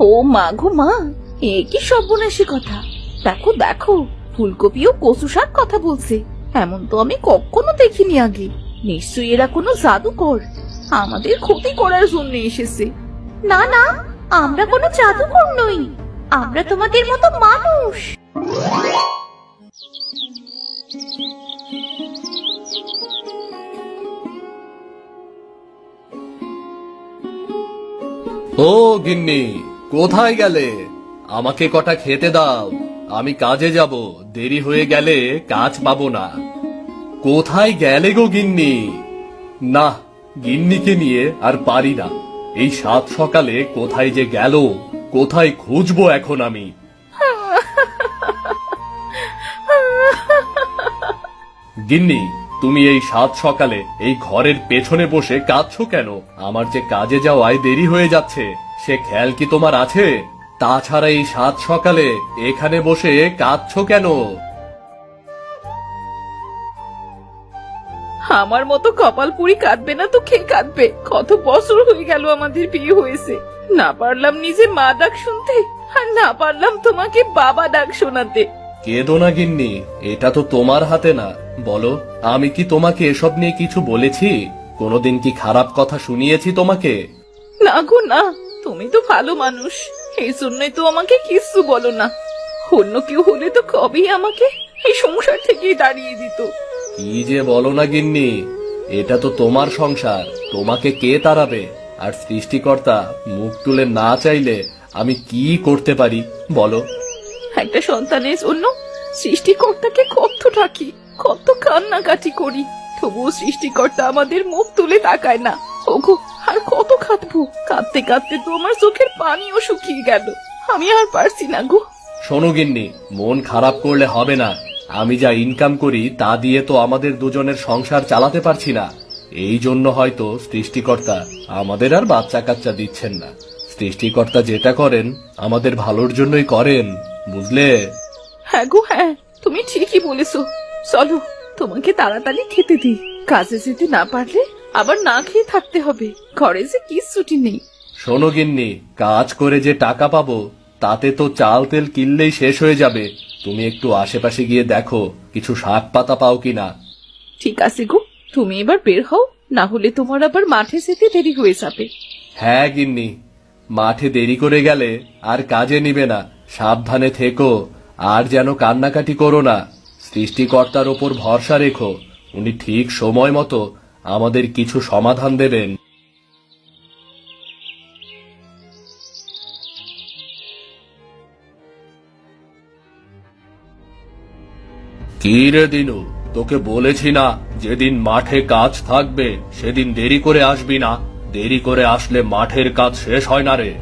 ও মা গো মা, এ কি সর্বনাশী কথা। দেখো দেখো, ফুলকপি ও কচু শাক কথা বলছে। এমন তো আমি কখনো দেখিনি আগে। নিশ্চয়ই এরা কোনো জাদুকর। আমাদের ক্ষতি করার জন্য এসেছে। না না, আমরা কোনো জাদুকর নই। আমরা তোমাদের মতো মানুষ। ও গিন্নি কোথায় গেলে? আমাকে কটা খেতে দাও। আমি কাজে যাব। দেরি হয়ে গেলে কাজ পাবো না। কোথায় গেলে গো গিন্নি? না, গিন্নিকে নিয়ে আর পারি না। এই সাত সকালে কোথায় যে গেল, কোথায় খুঁজবো এখন আমি? গিন্নি, তুমি এই সাত সকালে এই ঘরের পেছনে বসে কাঁদছো কেন? আমার যে কাজে যাওয়ায় দেরি হয়ে যাচ্ছে। সে খেয়াল কি তোমার আছে? তাছাড়া এই সাত সকালে এখানে বসে কাঁদছো কেন? আমার মতো কপাল পুরি কাঁদবে না তো খেয়ে কাঁদবে? কত বছর হয়ে গেল আমাদের বিয়ে হয়েছে। না পারলাম নিজে মা ডাক শুনতে আর না পারলাম তোমাকে বাবা ডাক শোনাতে। কেঁদো না গিন্নি এটা তো তোমার হাতে না। বলো আমি কি তোমাকে এসব নিয়ে কিছু বলেছি? কোনোদিন কি খারাপ কথা শুনিয়েছি তোমাকে? না গো না। তুমি তো ভালো মানুষ। এই জন্যই তো আমাকে কিচ্ছু বলো না। অন্য কেউ হলে তো কবেই আমাকে এই সংসার থেকেই দাঁড়িয়ে দিত। কি যে বলো না গিন্নি এটা তো তোমার সংসার। তোমাকে কে তাড়াবে? আর সৃষ্টিকর্তা মুখ তুলে না চাইলে আমি কি করতে পারি? বলো। একটা সন্তানের জন্য সৃষ্টিকর্তাকে কত ডাকি কত কান্নাকাটি করি। তবুও সৃষ্টিকর্তা আমাদের মুখ তুলে তাকায় না। ওগো আর কত কাঁদবো? কাঁদতে কাঁদতে তো আমার চোখের পানিও শুকিয়ে গেল। আমি আর পারছি না গো। শোনো গিন্নি মন খারাপ করলে হবে না। আমি যা ইনকাম করি তা দিয়ে তো আমাদের দুজনের সংসার চালাতে পারছি না। এই জন্য হয়তো সৃষ্টিকর্তা আমাদের আর বাচ্চা কাচ্চা দিচ্ছেন না। সৃষ্টিকর্তা যেটা করেন আমাদের ভালোর জন্যই করেন বুঝলে? হ্যাঁ গো হ্যাঁ তুমি ঠিকই বলেছ। চলো তোমাকে তাড়াতাড়ি খেতে দিই। কাজে যেতে না পারলে আবার না খেয়ে থাকতে হবে। ঘরে যে কি ছুটি নেই। শোনো গিন্নি কাজ করে যে টাকা পাবো তাতে তো চাল তেল কিনলেই শেষ হয়ে যাবে। তুমি একটু আশেপাশে গিয়ে দেখো কিছু শাক পাতা পাও কিনা। ঠিক আছে গো তুমি এবার বের হও না হলে তোমার আবার মাঠে যেতে দেরি হয়ে যাবে। হ্যাঁ গিন্নি মাঠে দেরি করে গেলে আর কাজে নিবে না। সাবধানে থেকো আর যেন কান্নাকাটি করো না। সৃষ্টিকর্তার ওপর ভরসা রেখো উনি ঠিক সময় মতো আমাদের কিছু সমাধান দেবেন। কি রে দিনু, তোকে বলেছি না, যেদিন মাঠে কাজ থাকবে, সেদিন দেরি করে আসবি না? দেরি করে আসলে মাঠের কাজ শেষ হয় না রে।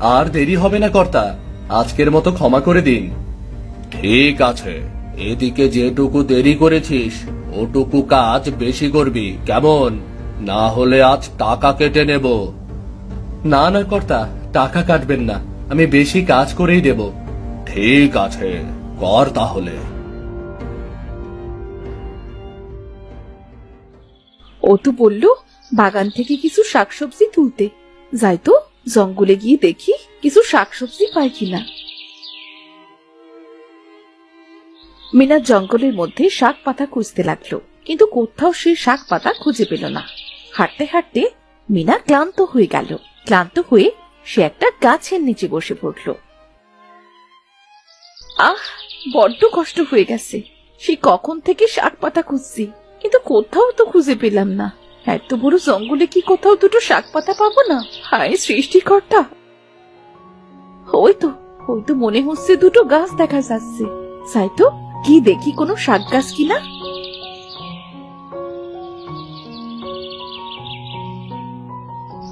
আর দেরি হবে না কর্তা, আজকের মতো ক্ষমা করে দিন। ঠিক আছে, এদিকে যেটুকু দেরি করেছিস ওটুকু কাজ বেশি করবি, কেমন? না হলে আজ টাকা কেটে নেব। না না কর্তা, টাকা কাটবেন না, আমি বেশি কাজ করেই দেব। ঠিক আছে, কর তাহলে। ও তো বলল, বাগান থেকে কিছু শাকসবজি তুলতে। যাই তো, জঙ্গলে গিয়ে দেখি কিছু শাকসবজি পাই কিনা। মিনা জঙ্গলের মধ্যে শাক পাতা খুঁজতে লাগল, কিন্তু কোথাও সে শাক পাতা খুঁজে পেল না। হাঁটতে হাঁটতে মিনা ক্লান্ত হয়ে গেল। ক্লান্ত হয়ে সে একটা গাছের নিচে বসে পড়ল। আহ, বড্ড কষ্ট হয়ে গেছে। সে কখন থেকে শাক পাতা খুঁজছি, কিন্তু কোথাও তো খুঁজে পেলাম না। এত বড় জঙ্গলে কি কোথাও দুটো শাক পাতা পাবো না? হায় সৃষ্টিকর্তা! ওই তো ওই তো মনে হচ্ছে দুটো গাছ দেখা যাচ্ছে। তাই তো কি দেখি কোনো শাক গাছ কিনা?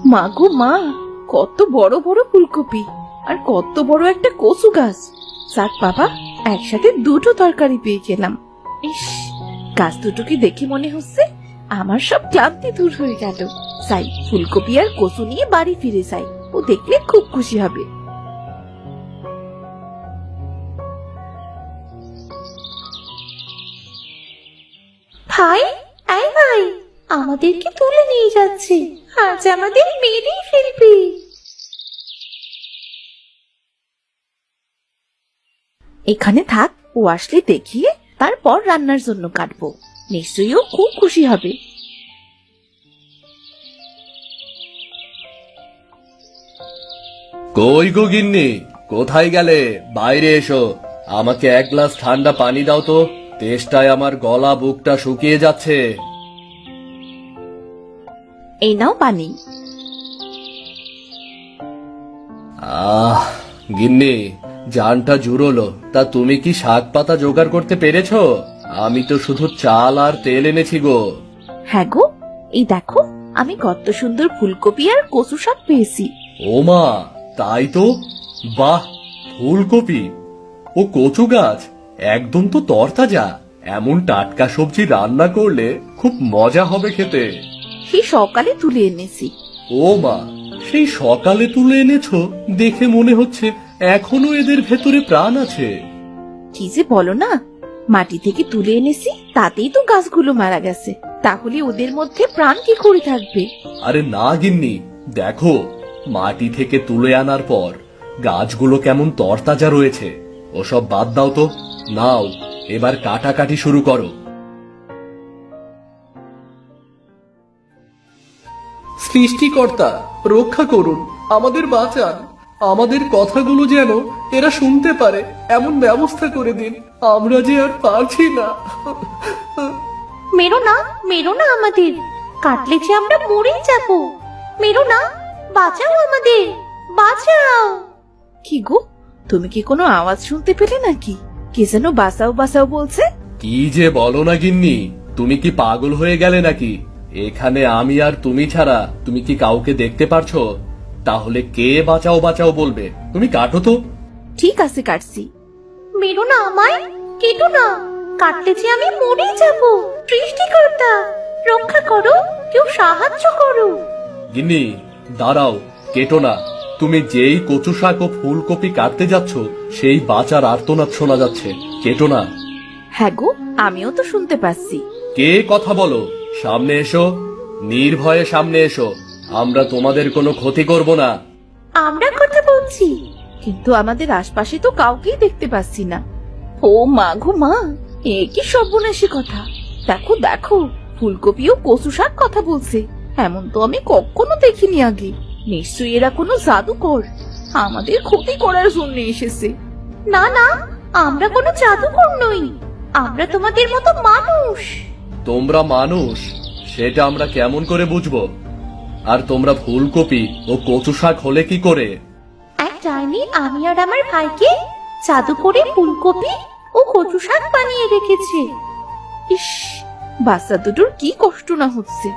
মা গো মা, কত বড় বড় ফুলকপি আর কত বড় একটা কচু গাছ। যাক বাবা, একসাথে দুটো তরকারি পেয়ে গেলাম। ইস, গাছ দুটোকে দেখে মনে হচ্ছে? আমার সব ক্লান্তি দূর হয়ে গেল। যাই, ফুলকপি আর কচু নিয়ে বাড়ি ফিরে যাই। ও দেখলে খুব খুশি হবে। ভাই, এই ভাই, আমাদেরকে তুলে নিয়ে যাচ্ছে। আজ আমাদের মেরেই ফেলবি। এখানে থাক, ও আসলে দেখিয়ে তারপর রান্নার জন্য কাটবো। নিশ্চয়ই ও খুব খুশি হবে। কই গো গিন্নি? কোথায় গেলে? বাইরে এসো। আমাকে এক গ্লাস ঠান্ডা পানি দাও তো। তেষ্টায় আমার গলা বুকটা শুকিয়ে যাচ্ছে। এই নাও পানি। আহ গিন্নি জানটা জুড়োলো। তা তুমি কি শাক পাতা জোগাড় করতে পেরেছ? আমি তো শুধু চাল আর তেল এনেছি গো। হ্যাঁ গো এই দেখো আমি কত সুন্দর ফুলকপি আর কচু শাক পেয়েছি। ও মা তাই তো? বাহ ফুলকপি। ও কচু গাছ একদম তো তরতাজা। এমন টাটকা সবজি রান্না করলে খুব মজা হবে খেতে। সেই সকালে তুলে এনেছি। ও মা সেই সকালে তুলে এনেছো দেখে মনে হচ্ছে এখনও এদের ভেতরে প্রাণ আছে। কি যে বলো না মাটি থেকে তুলে এনেছি তাতেই তো গাছগুলো মারা গেছে। তাহলে ওদের মধ্যে প্রাণ কি করে থাকবে? আরে না গিন্নি দেখো মাটি থেকে তুলে আনার পর গাছগুলো কেমন তরতাজা রয়েছে। ওসব বাদ দাও তো। নাও এবার কাটাকাটি শুরু করো। সৃষ্টিকর্তা রক্ষা করুন আমাদের বাঁচান। আমাদের কথাগুলো যেন এরা শুনতে পারে এমন ব্যবস্থা করে দিন আমরা যে আর পারছি না। মেরো না মেরো না আমাদের। কাটলে যে আমরা মরেই যাব। মেরো না বাঁচাও আমাদের বাঁচাও। কি গো তুমি কি কোনো আওয়াজ শুনতে পেলে নাকি? কে যেন বাসাও বাসাও বলছে? কি যে বলো না গিন্নি তুমি কি পাগল হয়ে গেলে নাকি? এখানে আমি আর তুমি ছাড়া তুমি কি কাউকে দেখতে পারছ? তাহলে কে বাঁচাও বাঁচাও বলবে? তুমি কাটো তো। ঠিক আছে কাটছি। মেরো না আমায় কেটো না। কাটলে যে আমি মরেই যাব। সৃষ্টিকর্তা রক্ষা করো কেউ সাহায্য করো। গিন্নি দাঁড়াও কেটো না। তুমি যেই কচু শাক ও ফুলকপি কাটতে যাচ্ছ সেই বাঁচার আর্তনাদ শোনা যাচ্ছে। কেটো না। হ্যাঁ গো আমিও তো শুনতে পাচ্ছি। কে কথা বলো? সামনে এসো। নির্ভয়ে সামনে এসো। আমরা তোমাদের কোনো ক্ষতি করব না। আমরা কথা বলছি কিন্তু আমাদের আশপাশে তো কাউকেই দেখতে পাচ্ছি না। ও মা গো মা এ কি সর্বনাশী কথা। দেখো দেখো ফুলকপি ও কচু শাক কথা বলছে। এমন তো আমি কখনো দেখিনি আগে। নিশ্চয়ই এরা কোনো জাদুকর। আমাদের ক্ষতি করার জন্য এসেছে। না না আমরা কোনো জাদুকর নই। আমরা তোমাদের মতো মানুষ। তোমরা মানুষ সেটা আমরা কেমন করে বুঝব? আর তোমরা ফুলকপি ও কচু শাক হলে কি করে? এক ডাইনি আমি আর আমার ভাইকে জাদু করে ফুলকপি ও কচু শাক বানিয়ে রেখেছে। ইস বাচ্চা দুটোর কি কষ্ট না হচ্ছে।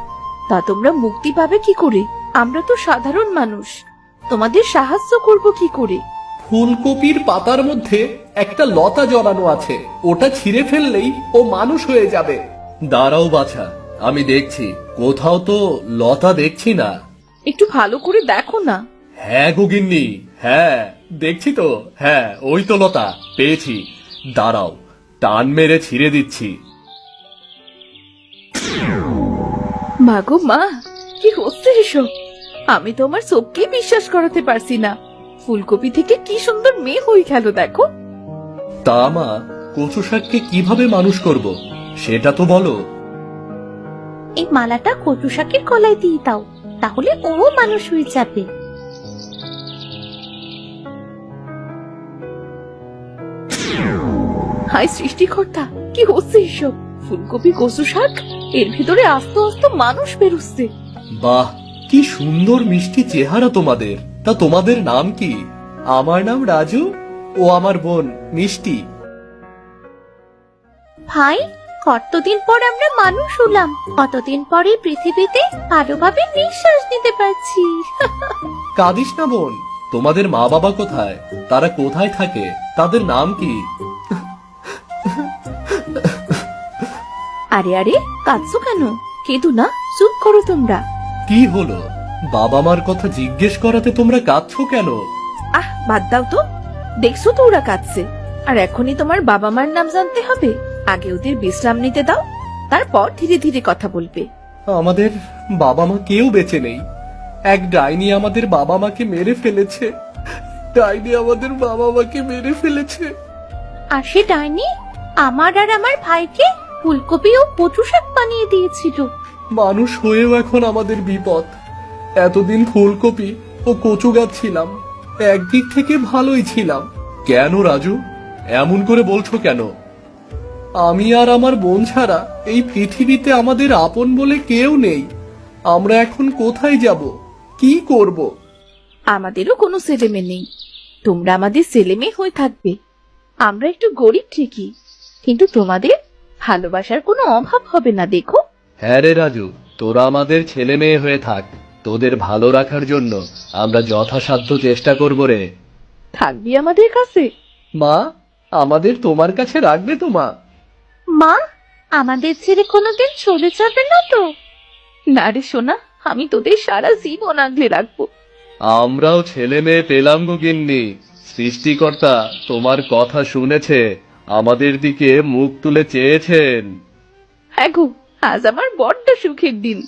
তা তোমরা মুক্তি পাবে কি করে? আমরা তো সাধারণ মানুষ। তোমাদের সাহায্য করব কি করে? ফুলকপির পাতার মধ্যে একটা লতা জড়ানো আছে। ওটা ছিঁড়ে ফেললেই ও মানুষ হয়ে যাবে। দাঁড়াও বাছা আমি দেখছি। কোথাও তো লতা দেখছি না। একটু ভালো করে দেখো না। হ্যাঁ গোগিন্নি হ্যাঁ দেখছি তো। হ্যাঁ ওই তো লতা পেয়েছি। দাঁড়াও টান মেরে ছিঁড়ে দিচ্ছি। মা গো মা কি হচ্ছে এসব? আমি তো আমার চোখকেই বিশ্বাস করাতে পারছি না। ফুলকপি থেকে কি সুন্দর মেয়ে হয়ে গেল দেখো। তা মা কচু শাককে কীভাবে মানুষ করব সেটা তো বলো। এই মালাটা কচু শাকের গলায় দিয়ে দাও তাহলে ও মানুষ হয়ে যাবে। হাই সৃষ্টিকর্তা কি হচ্ছে এসব? ফুলকপি কচু শাক? এর ভিতরে আস্তে আস্তে মানুষ বেরোচ্ছে। বাহ কি সুন্দর মিষ্টি চেহারা তোমাদের। তা তোমাদের নাম কি? আমার নাম রাজু ও আমার বোন মিষ্টি। ভাই কতদিন পর আমরা মানুষ হলাম। কতদিন পরে পৃথিবীতে ভালোভাবে নিঃশ্বাস নিতে পারছি। কাঁদিস না বোন তোমাদের মা বাবা কোথায়? তারা কোথায় থাকে? তাদের নাম কি? আরে আরে কাঁদছো কেন? কেঁদো না চুপ করো তোমরা। কি হলো? বাবা মার কথা জিজ্ঞেস করাতে তোমরা কাঁদছো কেন? আহ বাদ দাও তো। দেখছ তো ওরা কাঁদছে। আর এখনই তোমার বাবা মার নাম জানতে হবে? আগে ওদের বিশ্রাম নিতে দাও তারপর ধীরে ধীরে কথা বলবে। আমাদের বাবা মা কেউ বেঁচে নেই। এক ডাইনি আমাদের বাবা মাকে মেরে ফেলেছে। ডাইনি আমাদের বাবা মাকে মেরে ফেলেছে। আর সে ডাইনি আমার আর আমার ভাইকে ফুলকপি ও কচু শাক বানিয়ে দিয়েছিল। মানুষ হয়েও এখন আমাদের বিপদ। এতদিন ফুলকপি ও কচু গাছ ছিলাম একদিক থেকে ভালোই ছিলাম। কেন রাজু? এমন করে বলছো কেন? আমি আর আমার বোন ছাড়া এই পৃথিবীতে আমাদের আপন বলে কেউ নেই। আমরা এখন কোথায় যাব? কি করব? আমাদেরও কোনো ছেলে মেয়ে নেই। তোমরা আমাদের ছেলে মেয়ে হয়ে থাকবে। আমরা একটু গরিব ঠিকই কিন্তু তোমাদের ভালোবাসার কোনো অভাব হবে না দেখো। হ্যাঁ রে রাজু তোরা আমাদের ছেলে মেয়ে হয়ে থাক। তোদের ভালো রাখার জন্য আমরা যথাসাধ্য চেষ্টা করব রে। থাকবি আমাদের কাছে? মা আমাদের তোমার কাছে রাখবে তো মা। মা আমাদের ছেড়ে কোনোদিন চলে যাবে না তো? না রে সোনা আমি তোদের সারা জীবন আগলে রাখব। আমরাও ছেলে মেয়ে পেলাম গো গিন্নি। সৃষ্টিকর্তা তোমার কথা শুনেছে আমাদের দিকে মুখ তুলে চেয়েছেন। হ্যাঁ গো আজ আমার বড্ড সুখের দিন।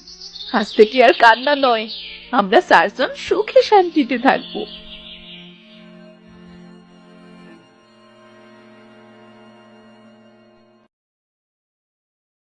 আজ থেকে আর কান্না নয়, আমরা চারজন সুখে শান্তিতে থাকব।